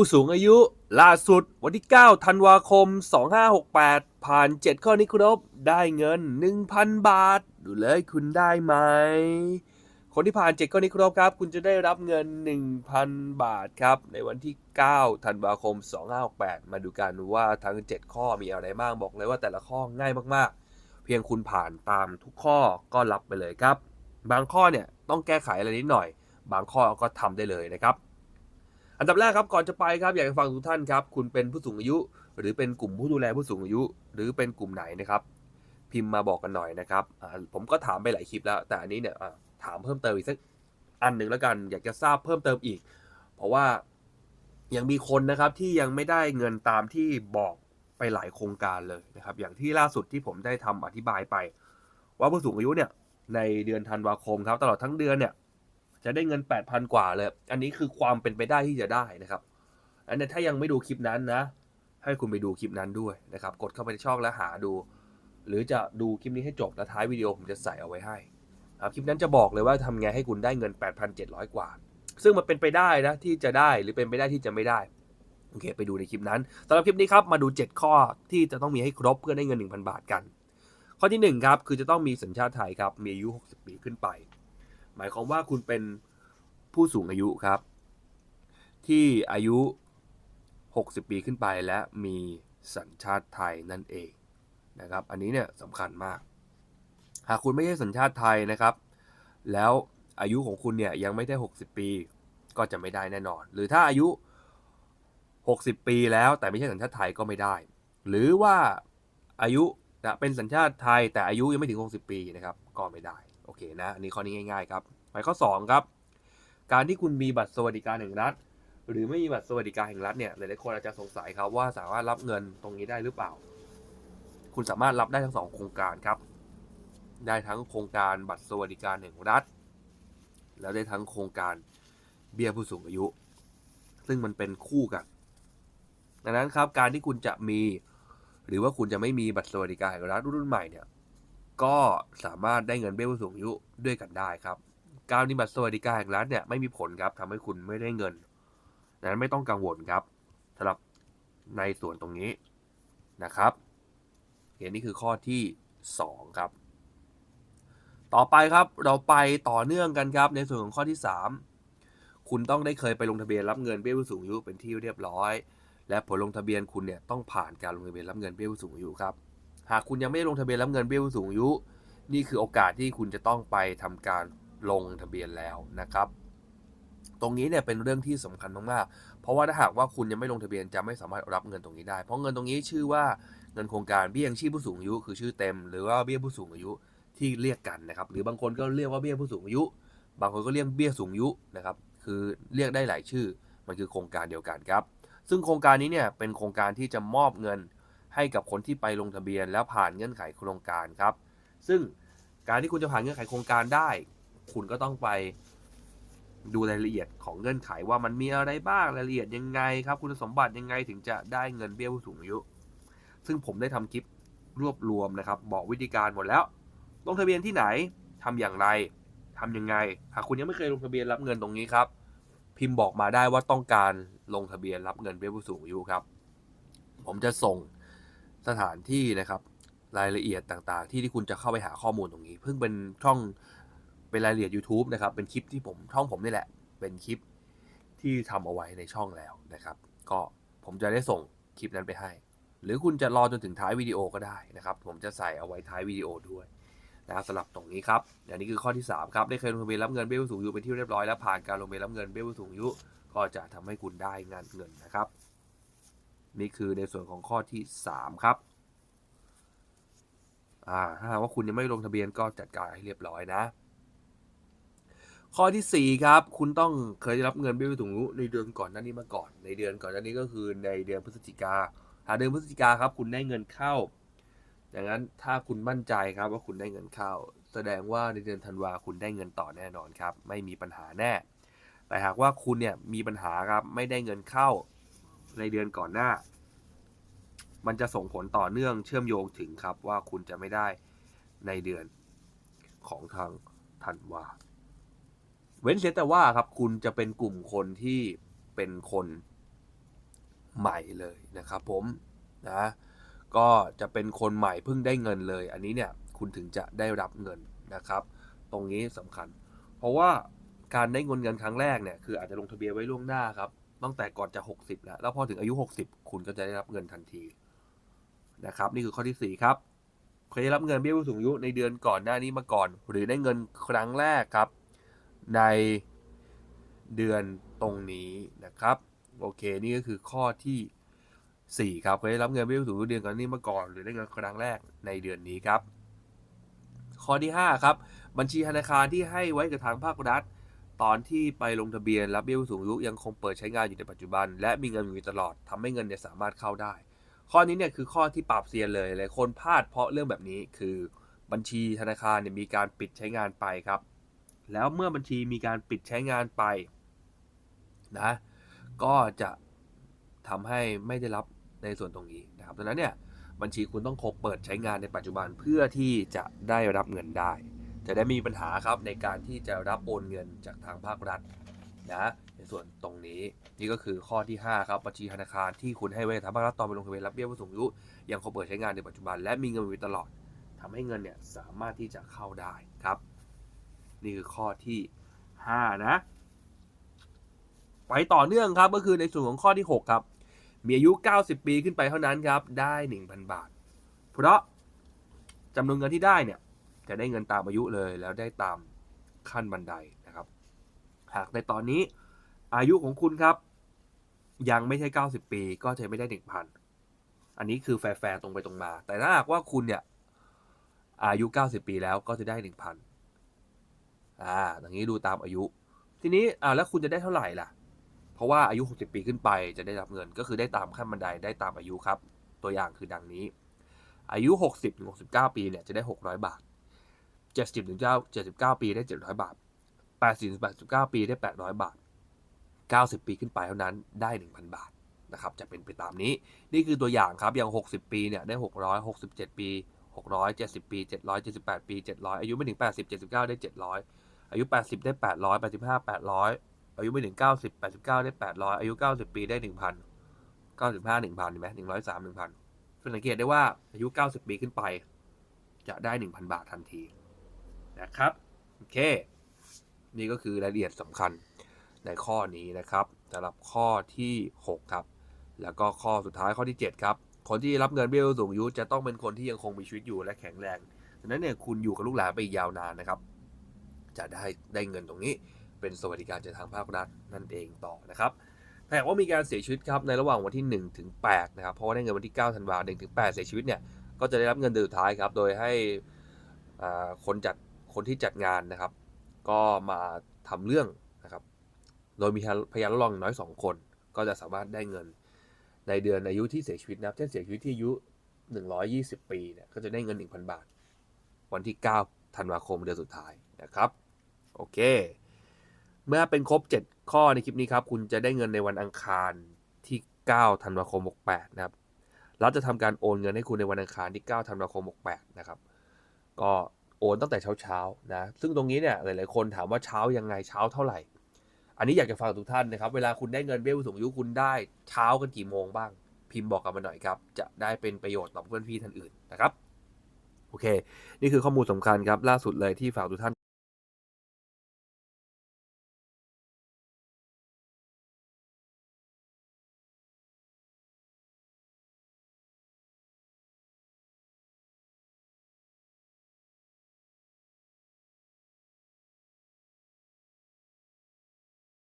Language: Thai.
ผู้สูงอายุล่าสุดวันที่ 9 ธันวาคม 2568 ผ่าน 7 ข้อนี้ครบได้เงิน 1,000 บาท ดูเลยคุณได้ไหม คนที่ผ่าน 7 ข้อนี้ครบครับ คุณจะได้รับเงิน 1,000 บาทครับ ในวันที่ 9 ธันวาคม 2568 มาดูกันว่าทั้ง 7 ข้อมีอะไรบ้างบอกเลยว่าแต่ละข้อง่ายมากๆ เพียงคุณผ่านตามทุกข้อก็รับไปเลยครับ บางข้อเนี่ยต้องแก้ไขอะไรนิดหน่อย บางข้อก็ทำได้เลยนะครับ อันดับแรกครับก่อนจะไปครับอยากจะฟังทุกท่านครับ คุณเป็นผู้สูงอายุ หรือเป็นกลุ่มผู้ดูแลผู้สูงอายุ หรือเป็นกลุ่มไหนนะครับ พิมพ์มาบอกกันหน่อยนะครับผมก็ถามไปหลายคลิปแล้ว แต่อันนี้เนี่ยถามเพิ่มเติมอีกสักอันหนึ่งแล้วกัน อยากจะทราบเพิ่มเติมอีก เพราะว่ายังมีคนนะครับที่ยังไม่ได้เงินตามที่บอกไปหลายโครงการเลยนะครับ อย่างที่ล่าสุดที่ผมได้ทำอธิบายไป ว่าผู้สูงอายุเนี่ยในเดือนธันวาคมครับ ตลอดทั้งเดือนเนี่ย จะได้เงิน 8,000 กว่าเลย อันนี้คือความเป็นไปได้ที่จะได้นะครับ อันนี้ถ้ายังไม่ดูคลิปนั้นนะ ให้คุณไปดูคลิปนั้นด้วยนะครับ กดเข้าไปในช่องแล้วหาดู หรือจะดูคลิปนี้ให้จบแล้วท้ายวิดีโอผมจะใส่เอาไว้ให้ครับคลิปนั้นจะบอกเลยว่าทำไงให้คุณได้เงิน 8,700 กว่า ซึ่งมันเป็นไปได้นะที่จะได้หรือเป็นไปได้ที่จะไม่ได้โอเคไปดูในคลิปนั้นสำหรับคลิปนี้ครับมาดู 7 ข้อที่จะต้องมีให้ครบเพื่อได้เงิน 1,000 บาทกัน ข้อที่1ครับคือจะต้องมีสัญชาติไทยครับมีอายุ 60 ปีขึ้นไป หมายความว่าคุณเป็นผู้สูงอายุครับ ที่อายุ 60 ปีขึ้นไปและมีสัญชาติไทยนั่นเองนะครับ อันนี้เนี่ยสำคัญมาก หากคุณไม่ใช่สัญชาติไทยนะครับ แล้วอายุของคุณเนี่ยยังไม่ได้ 60 ปีก็จะไม่ได้แน่นอน หรือถ้าอายุ 60 ปีแล้วแต่ไม่ใช่สัญชาติไทยก็ไม่ได้ หรือว่าอายุเป็นสัญชาติไทยแต่อายุยังไม่ถึง 60 ปีนะครับก็ไม่ได้ เคนะอันนี้ข้อนี้ง่ายๆครับหมายข้อ 2 ครับ การที่คุณมีบัตรสวัสดิการแห่งรัฐ หรือไม่มีบัตรสวัสดิการแห่งรัฐเนี่ยหลายๆคนอาจจะสงสัยครับว่าสามารถรับเงินตรงนี้ได้หรือเปล่า คุณสามารถรับได้ทั้งสองโครงการครับ ได้ทั้งโครงการบัตรสวัสดิการแห่งรัฐ แล้วได้ทั้งโครงการเบี้ยผู้สูงอายุ ซึ่งมันเป็นคู่กันดังนั้นครับการที่คุณจะมี หรือว่าคุณจะไม่มีบัตรสวัสดิการแห่งรัฐรุ่นใหม่เนี่ย ก็สามารถได้เงินเบี้ยผู้สูงอายุด้วยกันได้ครับการมีบัตรสวัสดิการแห่งรัฐเนี่ยไม่มีผลครับทำให้คุณไม่ได้เงินดังนั้นไม่ต้องกังวลครับสำหรับในส่วนตรงนี้นะครับเห็นนี่คือข้อที่ 2 ครับ ต่อไปครับเราไปต่อเนื่องกันครับ ในส่วนของข้อที่ 3 คุณต้องได้เคยไปลงทะเบียนรับเงินเบี้ยผู้สูงอายุเป็นที่เรียบร้อย และผลลงทะเบียนคุณเนี่ยต้องผ่านการลงทะเบียนรับเงินเบี้ยผู้สูงอายุครับ หากคุณยังไม่ได้ลงทะเบียนรับเงินเบี้ยผู้สูงอายุ นี่คือโอกาสที่คุณจะต้องไปทำการลงทะเบียนแล้วนะครับ ตรงนี้เนี่ยเป็นเรื่องที่สำคัญมากๆ เพราะว่าถ้าหากว่าคุณยังไม่ลงทะเบียนจะไม่สามารถรับเงินตรงนี้ได้ เพราะเงินตรงนี้ชื่อว่าเงินโครงการเบี้ยยังชีพผู้สูงอายุ คือชื่อเต็ม หรือว่าเบี้ยผู้สูงอายุที่เรียกกันนะครับ หรือบางคนก็เรียกว่าเบี้ยผู้สูงอายุ บางคนก็เรียกเบี้ยสูงอายุนะครับ คือเรียกได้หลายชื่อ มันคือโครงการเดียวกันครับ ซึ่งโครงการนี้เนี่ยเป็นโครงการที่จะมอบเงิน ให้กับคนที่ไปลงทะเบียนแล้วผ่านเงื่อนไขโครงการครับ ซึ่งการที่คุณจะผ่านเงื่อนไขโครงการได้ คุณก็ต้องไปดูรายละเอียดของเงื่อนไขว่ามันมีอะไรบ้างรายละเอียดยังไงครับ คุณสมบัติยังไงถึงจะได้เงินเบี้ยผู้สูงอายุ ซึ่งผมได้ทำคลิปรวบรวมนะครับ บอกวิธีการหมดแล้ว ลงทะเบียนที่ไหนทำอย่างไรทำยังไง หากคุณยังไม่เคยลงทะเบียนรับเงินตรงนี้ครับ พิมพ์บอกมาได้ว่าต้องการลงทะเบียนรับเงินเบี้ยผู้สูงอายุครับ ผมจะส่ง สถานที่นะครับ รายละเอียดต่างๆ ที่ที่คุณจะเข้าไปหาข้อมูลตรงนี้ เพิ่งเป็นช่องเป็นรายละเอียด YouTube นะครับ เป็นคลิปที่ผมช่องผมนี่แหละ เป็นคลิปที่ทำเอาไว้ในช่องแล้วนะครับ ก็ผมจะได้ส่งคลิปนั้นไปให้ หรือคุณจะรอจนถึงท้ายวิดีโอก็ได้นะครับ ผมจะใส่เอาไว้ท้ายวิดีโอด้วยนะครับสำหรับตรงนี้ครับอันนี้คือข้อที่ 3 ครับ ได้เคยลงทะเบียนรับเงินเบี้ยผู้สูงอายุเป็นที่เรียบร้อยแล้วผ่านการลงทะเบียนรับเงินเบี้ยผู้สูงอายุก็จะทำให้คุณได้งานเงินนะครับ นี่คือในส่วนของข้อที่ 3 ครับอ่าถ้าหากว่าคุณยังไม่ลงทะเบียนก็จัดการให้เรียบร้อยนะ ข้อที่ 4 ครับ คุณต้องเคยได้รับเงินเบี้ยผู้สูงอายุในเดือนก่อนหน้านี้มาก่อน ในเดือนก่อนหน้านี้ก็คือในเดือนพฤศจิกาหากเดือนพฤศจิกาครับ คุณได้เงินเข้าดังนั้นถ้าคุณมั่นใจครับว่าคุณได้เงินเข้า แสดงว่าในเดือนธันวาคุณได้เงินต่อแน่นอนครับ ไม่มีปัญหาแน่ แต่หากว่าคุณเนี่ยมีปัญหาครับไม่ได้เงินเข้า ในเดือนก่อนหน้า มันจะส่งผลต่อเนื่องเชื่อมโยงถึงครับว่าคุณจะไม่ได้ในเดือนของทางธันวา เว้นเสียแต่ว่าครับคุณจะเป็นกลุ่มคนที่เป็นคนใหม่เลยนะครับผมนะก็จะเป็นคนใหม่เพิ่งได้เงินเลย อันนี้เนี่ยคุณถึงจะได้รับเงินนะครับ ตรงนี้สำคัญ เพราะว่าการได้เงินเงินครั้งแรกเนี่ยคืออาจจะลงทะเบียนไว้ล่วงหน้าครับ ตั้งแต่ก่อนจะ60แล้ว แล้วพอถึงอายุ60คุณก็จะได้รับเงินทันทีนะครับ นี่คือข้อที่4ครับเคยได้รับเงินเบี้ยผู้สูงอายุในเดือนก่อนหน้านี้มาก่อน หรือได้เงินครั้งแรกครับ ในเดือนตรงนี้นะครับ โอเค นี่ก็คือข้อที่ 4 ครับเคยได้รับเงินเบี้ยผู้สูงอายุเดือนก่อนนี้มาก่อน หรือได้เงินครั้งแรกในเดือนนี้ครับ ข้อที่ 5 ครับ บัญชีธนาคารที่ให้ไว้กับทางภาครัฐ ตอนที่ไปลงทะเบียนรับเบี้ยผู้สูงอายุยังคงเปิดใช้งานอยู่ในปัจจุบัน และมีเงินอยู่ตลอดทำให้เงินเนี่ยสามารถเข้าได้ ข้อนี้เนี่ยคือข้อที่ปราบเซียนเลยหลายคนพลาดเพราะเรื่องแบบนี้คือบัญชีธนาคารเนี่ยมีการปิดใช้งานไปครับ แล้วเมื่อบัญชีมีการปิดใช้งานไปนะก็จะทำให้ไม่ได้รับในส่วนตรงนี้นะครับดังนั้นเนี่ยบัญชีคุณต้องคงเปิดใช้งานในปัจจุบันเพื่อที่จะได้รับเงินได้ จะได้มีปัญหาครับในการที่จะรับโอนเงินจากทางภาครัฐนะในส่วนตรงนี้นี่ก็คือข้อที่ 5 ครับบัญชีธนาคารที่คุณให้ไว้ทางภาครัฐตอนไปลงทะเบียนรับเบี้ยผู้สูงอายุยังคงเปิดใช้งานในปัจจุบัน และมีเงินอยู่ตลอดทำให้เงินเนี่ยสามารถที่จะเข้าได้ครับ นี่คือข้อที่ 5 นะ ไปต่อเนื่องครับก็คือในส่วนของข้อที่ 6 ครับ มีอายุ 90 ปีขึ้นไปเท่านั้นครับได้ 1,000 บาท เพราะจำนวนเงินที่ได้เนี่ย จะได้เงินตามอายุเลย แล้วได้ตามขั้นบันไดนะครับ หากในตอนนี้อายุของคุณครับ ยังไม่ใช่ 90 ปีก็จะไม่ได้ 1,000 อันนี้คือแฟร์ๆตรงไปตรงมา แต่ถ้าหากว่าคุณเนี่ยอายุ 90 ปีแล้วก็จะได้ 1,000อ่าอย่างนี้ดูตามอายุ ทีนี้อ่าแล้วคุณจะได้เท่าไหร่ล่ะ เพราะว่าอายุ 60 ปีขึ้นไปจะได้รับเงินก็คือได้ตามขั้นบันไดได้ตามอายุครับ ตัวอย่างคือดังนี้ อายุ 60ถึง69 ปีเนี่ยจะได้ 600 บาท 70ถึง79ปีได้700บาท80ถึง89ปีได้800บาท90ปีขึ้นไปเท่านั้นได้1,000บาทนะครับจะเป็นไปตามนี้ นี่คือตัวอย่างครับ อย่าง 60 ปีเนี่ยได้600 67 ปี 670 ปี 778 ปี 700 อายุไม่ถึง 80 79 ได้ 700 อายุ 80 ได้ 800 85 800 อายุไม่ถึง 90 89 ได้ 800 อายุ 90 ปีได้ 1,000 95 1,000เห็นไหม103 1,000สังเกตได้ว่าอายุ 90 ปีขึ้นไป จะได้ 1,000 บาททันที นะครับ โอเค นี่ก็คือรายละเอียดสำคัญในข้อนี้นะครับสำหรับข้อที่ 6 ครับ แล้วก็ข้อสุดท้ายข้อที่ 7 ครับ คนที่รับเงินเบี้ยสูงอายุจะต้องเป็นคนที่ยังคงมีชีวิตอยู่และแข็งแรงดังนั้นเนี่ยคุณอยู่กับลูกหลานไปยาวนานนะครับ จะได้ได้เงินตรงนี้เป็นสวัสดิการจากทางภาครัฐนั่นเองต่อนะครับถ้าหากว่ามีการเสียชีวิตครับในระหว่างวันที่1ถึง8นะครับเพราะว่าได้เงินวันที่9ธันวาคม1ถึง8เสียชีวิตเนี่ยก็จะได้รับเงินเดือนสุดท้ายครับ โดยให้คนจัด คนที่จัดงานนะครับ ก็มาทำเรื่องนะครับ โดยมีพยานรับรองน้อย 2 คน ก็จะสามารถได้เงินในเดือนอายุที่เสียชีวิตนะครับเช่นเสียชีวิตที่อายุ 120 ปีเนี่ยก็จะได้เงิน 1,000 บาท วันที่ 9 ธันวาคมเดือนสุดท้ายนะครับ โอเค เมื่อเป็นครบ 7 ข้อในคลิปนี้ครับ คุณจะได้เงินในวันอังคารที่ 9 ธันวาคม 68 นะครับรัฐจะทำการโอนเงินให้คุณในวันอังคารที่ 9 ธันวาคม 68 นะครับ ก็ โอนตั้งแต่เช้าๆนะซึ่งตรงนี้เนี่ยหลายๆคนถามว่าเช้ายังไงเช้าเท่าไหร่ อันนี้อยากจะฝากทุกท่านนะครับ เวลาคุณได้เงินเบี้ยผู้สูงอายุคุณได้เช้ากันกี่โมงบ้าง พิมพ์บอกกันมาหน่อยครับ จะได้เป็นประโยชน์ต่อเพื่อนพี่ท่านอื่นนะครับโอเค นี่คือข้อมูลสำคัญครับล่าสุดเลยที่ฝากทุกท่าน